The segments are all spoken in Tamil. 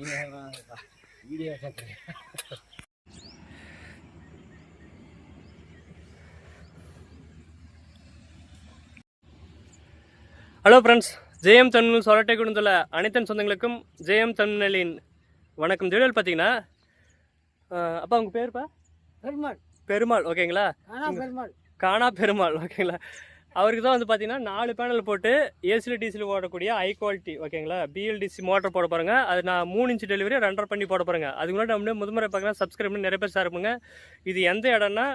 வீடியோ ஹலோ ஃப்ரெண்ட்ஸ் ஜெயம் தன்மல் சொரட்டை குடுந்துள்ள அனைத்தன் சொந்தங்களுக்கும் ஜெயம் தன்னலின் வணக்கம். திடல் பார்த்தீங்கன்னா அப்பா உங்கள் பேருப்பா? பெருமாள். பெருமாள் ஓகேங்களா காணா பெருமாள். ஓகேங்களா அவருக்கு தான் வந்து பார்த்தீங்கன்னா நாலு பேனல் போட்டு ஏசியில் டிசியில் ஓடக்கூடிய ஹை குவாலிட்டி ஓகேங்களா பிஎல்டிசி மோட்டர் போட போகிறேங்க அது நான் மூணு இன்ச்சு டெலிவரி ரெண்டரை பண்ணி போட போகிறேங்க அதுக்கு முன்னாடி நம்ம முதமுறை பார்க்கலாம் சப்ஸ்கிரைப் பண்ணி நிறைய பேர் சார் பண்ணுங்க இது எந்த இடம்னா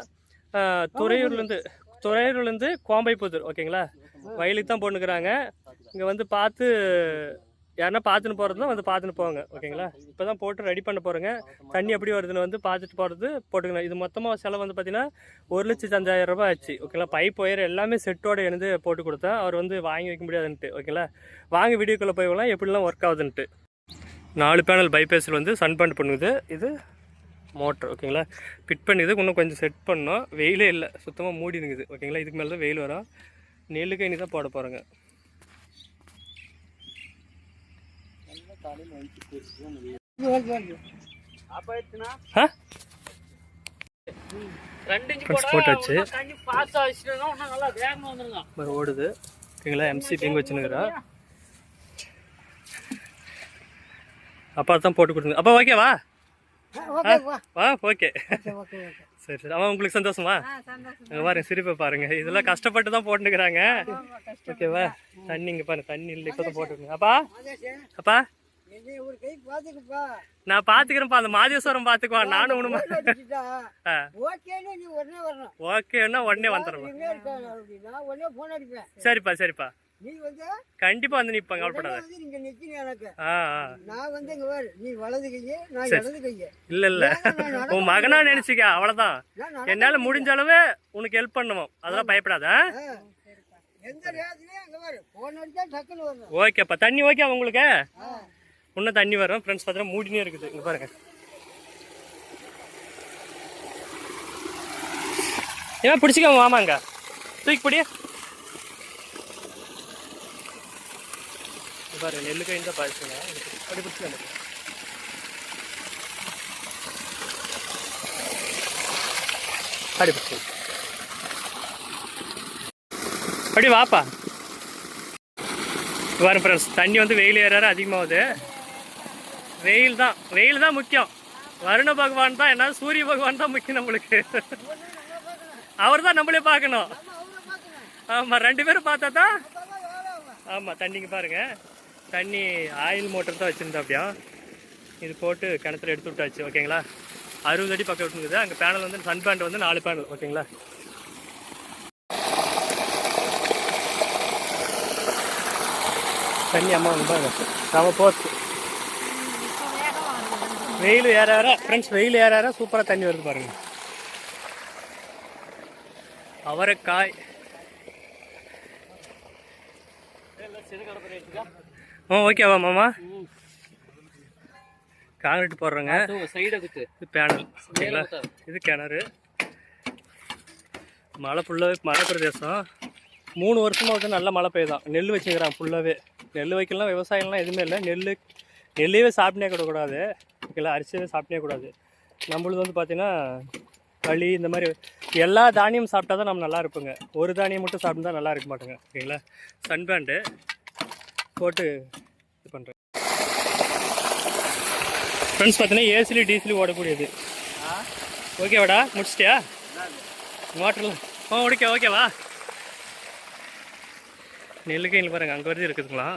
துறையூர்லேருந்து துறையூர்லேருந்து கோம்பைப்புதூர் ஓகேங்களா வயலுக்கு தான் போட்டுக்கிறாங்க இங்கே வந்து பார்த்து யாருன்னா பார்த்துன்னு போகிறது வந்து பார்த்துன்னு போங்க ஓகேங்களா? இப்போ தான் போட்டு ரெடி பண்ண போகிறேங்க தண்ணி எப்படி வருதுன்னு வந்து பார்த்துட்டு போகிறது போட்டுக்கணும். இது மொத்தமாக செலவு வந்து பார்த்தீங்கன்னா ஒரு லட்சத்து அஞ்சாயிரம் ரூபாய் ஆச்சு ஓகேங்களா? பைப் ஒயர் எல்லாமே செட்டோட எழுந்து போட்டு கொடுத்தா அவர் வந்து வாங்கி வைக்க முடியாதுன்ட்டு ஓகேங்களா? வாங்க வீடியோக்குள்ளே போய்லாம் எப்படிலாம் ஒர்க் ஆகுதுன்ட்டு நாலு பேனல் பைபேஸில் வந்து சன் பண்ட் பண்ணுது. இது மோட்ரு ஓகேங்களா? ஃபிட் பண்ணிது. இன்னும் கொஞ்சம் செட் பண்ணோம். வெயிலே இல்லை. சுத்தமாக மூடி இருக்குது ஓகேங்களா? இதுக்கு மேலே தான் வெயில் வரும். நெல்லுக்கு இனி தான் போட போகிறோங்க ஆ ரெண்டு இன்ச்சு Friends, போட்டா போட்டாச்சு. இன்னும் தண்ணி பாஸ் ஆச்சுன்னா இன்னும் நல்லா வேகமா மாதிரி ஓடுது. ஓகேங்களா எம்சி பிங் வச்சுனுக்குறா அப்பா தான் போட்டு கொடுங்க. அப்பா ஓகேவா ஓகே வா. ஓகே சரி சரி. அவன் உங்களுக்கு சந்தோஷமா? பாருங்க சிரிப்பை பாருங்க. இதெல்லாம் கஷ்டப்பட்டு தான் போட்டுக்கிறாங்க ஓகேவா தண்ணி இங்கே பாருங்க தண்ணி இல்லை இப்போ தான் போட்டுருங்க அப்பா? அப்பா? நான் பார்த்துக்கிறேன்ப்பா அந்த மாதேஸ்வரம் பார்த்துக்குவான் நானும் ஆ. ஓகேன்னு உடனே வந்துடுறேன் சரிப்பா சரிப்பா. நீ வந்து உடனே கவலைப்படாத நான் வந்து நீ வலது கையே நான் இடது கையே. இல்லை இல்லை. நான் நடக்க உன் மகனா நினச்சிக்க நடக்க என்னால் முடிஞ்ச அளவு உனக்கு ஹெல்ப் பண்ணுவோம். அதெல்லாம் பயப்படாத ஓகேப்பா. தண்ணி ஓகே உங்களுக்கு. இன்னும் தண்ணி வரும். ஃப்ரெண்ட்ஸ் பார்த்தீங்கன்னா மூடினே இருக்குது. இங்கே பாருங்க. ஏன் பிடிச்சிக்கோங்க வாமாங்க தூக்கி பிடி. பாருங்க நெல்லு கை தான் பாய்ச்சுங்க அப்படி பிடிச்சிக்க அப்படி பிடிச்சி அப்படி வாப்பா. வரும் ஃப்ரெண்ட்ஸ் தண்ணி வந்து வெயில் ஏறாரு அதிகமாகுது. வெயில் தான். வெயில் தான் முக்கியம். வருண பகவான் தான் என்ன சூரிய பகவான் தான் முக்கியம் நம்மளுக்கு. அவர் தான் நம்மளே பார்க்கணும். ஆமாம் ரெண்டு பேரும் பார்த்தா தான். ஆமாம் தண்ணிக்கு பாருங்க. தண்ணி ஆயில் மோட்டர் தான் வச்சுருந்தா அப்படியா? இது போட்டு கிணத்துல எடுத்து விட்டாச்சு ஓகேங்களா? அறுபது அடி பக்கம் விட்டுருக்குது. அங்கே பேனல் வந்து சன் பேண்ட் வந்து நாலு பேனல் ஓகேங்களா? தண்ணி அம்மா வந்து பாருங்க. நம்ம போச்சு வெயில் ஏற ஏற ஃப்ரெண்ட்ஸ் வெயில் ஏற ஏற சூப்பராக தண்ணி வருது பாருங்க. அவரைக்காய். ஆ ஓகேவா மாமா? காங்கிரீட் போடுறோங்க. சைடு இது பேனல் ஓகேங்களா இது கிணறு. மழை ஃபுல்லாகவே மழை பிரதேசம். மூணு வருஷமாக வந்து நல்ல மழை பெய்யுதான். நெல் வச்சுக்கிறான் ஃபுல்லாகவே நெல் வைக்கலாம் விவசாயம்லாம் எதுவுமே இல்லை. நெல் நெல்லையே சாப்பிட்டே கூடாது ஓகேங்களா அரிசியே சாப்பிட்டே கூடாது. நம்மளுது வந்து பார்த்தீங்கன்னா களி இந்த மாதிரி எல்லா தானியம் சாப்பிட்டா தான் நம்ம நல்லா இருப்போங்க. ஒரு தானியம் மட்டும் சாப்பிட்டா நல்லா இருக்க மாட்டோங்க. ஓகேங்களா சன்பேண்டு போட்டு இது பண்ணுறேன் ஃப்ரெண்ட்ஸ் பார்த்தீங்கன்னா ஏசிலி டீசிலி ஓடக்கூடியது. ஓகேவாடா முடிச்சிட்டியா? மோட்டரில் ஆ ஓகே ஓகேவா நெல்லுக்கு இங்கே பாருங்க அங்கே வரைக்கும் இருக்குதுங்களா?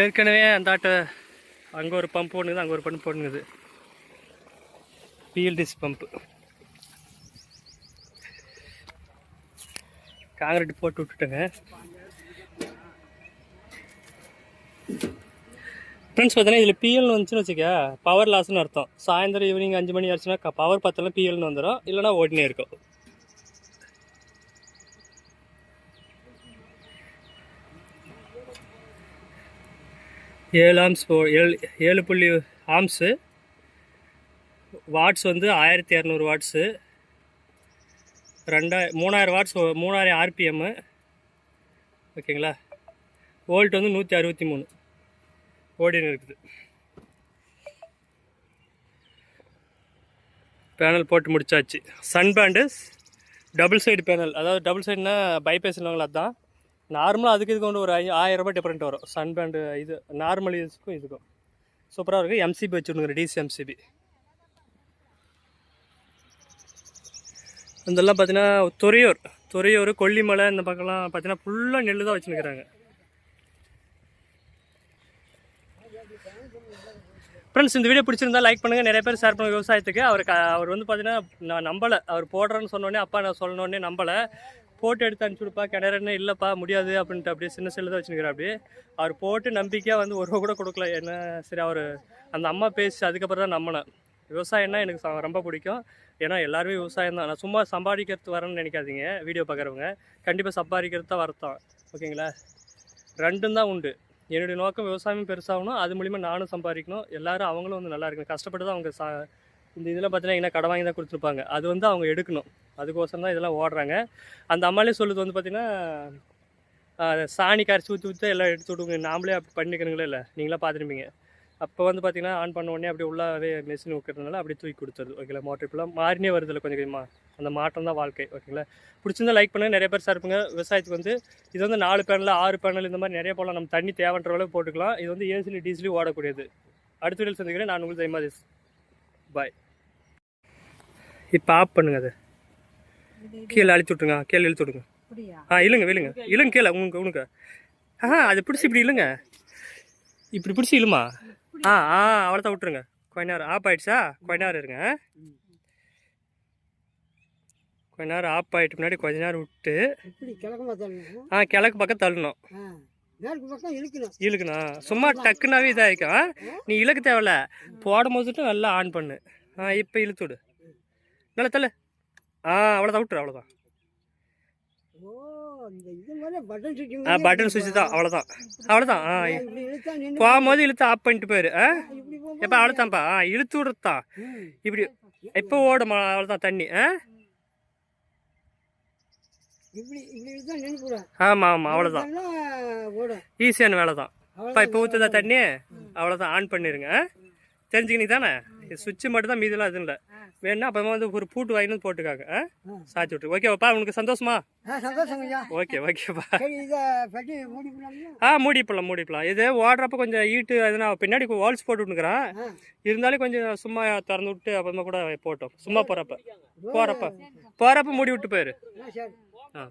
ஏற்கனவே அந்த ஆட்டை அங்கே ஒரு பம்ப் ஒன்றுது அங்கே ஒரு பம்ப் ஒன்றுது பிஎல்டிசி பம்ப்பு காங்கிரீட் போட்டு விட்டுட்டேங்க. ஃப்ரெண்ட்ஸ் பார்த்தீங்கன்னா இதில் பிஎல்னு வந்துச்சுன்னு வச்சுக்க பவர் லாஸ்னு அர்த்தம். சாயந்தரம் ஈவினிங் அஞ்சு மணி ஆச்சுன்னா பவர் பத்தலாம் பிஎல்னு வந்துடும் இல்லைனா ஓடினே இருக்கும். ஏழு ஆம்ஸ் போ ஏழு ஏழு புள்ளி ஆம்ஸு வாட்ஸ் வந்து ஆயிரத்தி இரநூறு வாட்ஸு ரெண்டாயிரம் மூணாயிரம் வாட்ஸ் மூணாயிரம் ஆர்பிஎம்மு ஓகேங்களா வோல்ட் வந்து நூற்றி அறுபத்தி மூணு. ஓடின்னு இருக்குது. பேனல் போட்டு முடிச்சாச்சு. Sun band double side panel அதாவது டபுள் சைடுனால் பைபேஸ் இல்லைங்களா அதுதான் நார்மலாக அதுக்கு இதுக்கு வந்து ஒரு ஐ ஆயிரம் ரூபாய் டிஃப்ரெண்ட் வரும். சன் பேண்டு இது நார்மல் இதுக்கும் இதுக்கும். சூப்பராக இருக்குது எம்சிபி வச்சுருங்க டிசி எம்சிபி இதெல்லாம் பார்த்தீங்கன்னா துறையூர் துறையூர் கொல்லிமலை இந்த பக்கம்லாம் பார்த்தீங்கன்னா ஃபுல்லாக நெல் தான் வச்சுருக்கிறாங்க. ஃப்ரெண்ட்ஸ் இந்த வீடியோ பிடிச்சிருந்தா லைக் பண்ணுங்கள் நிறைய பேர் ஷேர் பண்ணுங்கள் விவசாயத்துக்கு. அவர் அவர் வந்து பார்த்தீங்கன்னா நான் நம்பலை. அவர் போடுறேன்னு சொன்னோடனே அப்பா நான் சொல்லணுன்னே நம்பலை. போட்டு எடுத்து அனுப்பிச்சுடுப்பா. கிணறுன்னு இல்லைப்பா முடியாது அப்படின்ட்டு அப்படியே சின்ன செல்லு தான் வச்சுருக்கிறார் அப்படி அவர் போட்டு நம்பிக்கையாக வந்து ஒரு கூட கொடுக்கல. என்ன சரி அவர் அந்த அம்மா பேசி அதுக்கப்புறம் தான் நம்பினேன் விவசாயம்னா எனக்கு ச- ரொம்ப பிடிக்கும். ஏன்னா எல்லாருமே விவசாயம் தான். நான் சும்மா சம்பாதிக்கிறது வரேன்னு நினைக்காதீங்க. வீடியோ பார்க்குறவங்க. கண்டிப்பாக சம்பாதிக்கிறது தான் வரத்தான் ஓகேங்களா ரெண்டும் தான் உண்டு. என்னுடைய நோக்கம் விவசாயம் பெருசாகணும். அது மூலிமா நானும் சம்பாதிக்கணும். எல்லாரும் அவங்களும் வந்து நல்லா இருக்கணும். கஷ்டப்பட்டு தான் அவங்க சா இந்த இதில் பார்த்தீங்கன்னா என்ன கடை வாங்கி தான் கொடுத்துருப்பாங்க. அது வந்து அவங்க எடுக்கணும். அதுக்கோசரம் தான் இதெல்லாம் ஓடுறாங்க. அந்த அம்மாலே சொல்லுது வந்து பார்த்திங்கன்னா சாணி கரைச்சி ஊற்றி ஊற்றி எல்லாம் எடுத்து விடுங்க. நாமளே அப்படி பண்ணிக்கணுங்களே இல்லை. நீங்களே பார்த்துருப்பீங்க. அப்போ வந்து பார்த்தீங்கன்னா ஆன் பண்ண உடனே அப்படியே உள்ளாவே மெஷின் வைக்கிறதுனால அப்படியே தூக்கி கொடுத்துருது. ஓகேங்களா மோட்டர் இப்பெல்லாம் மாறினே வருதுல்ல கொஞ்சம் கொஞ்சமாக அந்த மாற்றம் தான் வாழ்க்கை. ஓகேங்களா பிடிச்சிருந்தா லைக் பண்ணுங்க. நிறைய பேர் சார்புங்க விவசாயத்துக்கு வந்து இது வந்து நாலு பேனல் ஆறு பேனல் இந்த மாதிரி நிறைய போடலாம். நம்ம தண்ணி தேவைன்ற அளவுக்கு போட்டுக்கலாம். இது வந்து ஏசிலி டீசலி ஓடக்கூடியது. அடுத்த வீடியோ சந்திக்கிறேன். நான் உங்களுக்கு ஜெயமாதேஷ் பாய் இப்போ ஆஃப் பண்ணுங்க அது. கீழே அழிச்சு விட்ருங்க கீழே இழுத்து விடுங்க. ஆ இல்லைங்க விழுங்க இல்லைங்க கீழே உங்க உனக்கு ஆ அது பிடிச்சி இப்படி இல்லைங்க. இப்படி பிடிச்சி இழுமா? ஆ ஆ அவ்வளோதான் விட்டுருங்க. கொஞ்ச நேரம் ஆஃப் ஆயிடுச்சா கொஞ்ச நேரம் இருங்க கொஞ்ச நேரம் ஆஃப் ஆகிட்டு முன்னாடி கொஞ்ச நேரம் விட்டு ஆ கிழக்கு பக்கம் தள்ளணும். இழுக்கணும். சும்மா டக்குனாவே இதாகிக்கும்? நீ இழுக்க தேவையில்ல. போடும் போதுட்டு நல்லா ஆன் பண்ணு. ஆ இப்போ இழுத்து விடு. நல்லா தள்ளு. ஆ அவ்வளோதான் விட்டுரு அவ்வளோதான் பட்டன் சுவிட்ச் தான் அவ்வளோதான் அவ்வளோதான் ஆ போகும்போது இழுத்து ஆஃப் பண்ணிட்டு போயிரு. ஆ? எப்போ அவ்வளோதான்ப்பா ஆ இழுத்து விடுறது தான் ம். இப்படி இப்போ ஓடும் அவ்வளோதான் தண்ணி. ஆ? ஆமாம் ஆமாம் அவ்வளோதான் ஈஸியான வேலை தான் இப்போ இப்போ ஊற்றுதா தண்ணி? அவ்வளோதான் ஆன் பண்ணிடுங்க தெரிஞ்சுக்கினீங்க தானே சுவிட்சு மட்டும் தான் மீதெல்லாம் எதுவும் இல்லை. வேணுன்னா அப்புறமா வந்து ஒரு பூட்டு வாங்கினு போட்டுக்காங்க. ஆ. சாச்சி விட்டு ஓகேவாப்பா உனக்கு சந்தோஷமா? ஓகே ஓகேப்பா ஆ மூடிப்பலாம் மூடிப்பலாம் இது ஓடுறப்ப கொஞ்சம் ஈட்டு எதுனா பின்னாடி வால்ஸ் போட்டு விட்டுக்கிறேன் இருந்தாலும் கொஞ்சம் சும்மா திறந்து விட்டு அப்புறமா கூட போட்டோம். சும்மா போகிறப்ப போகிறப்ப போகிறப்ப மூடி விட்டு போயிரு. ஆ.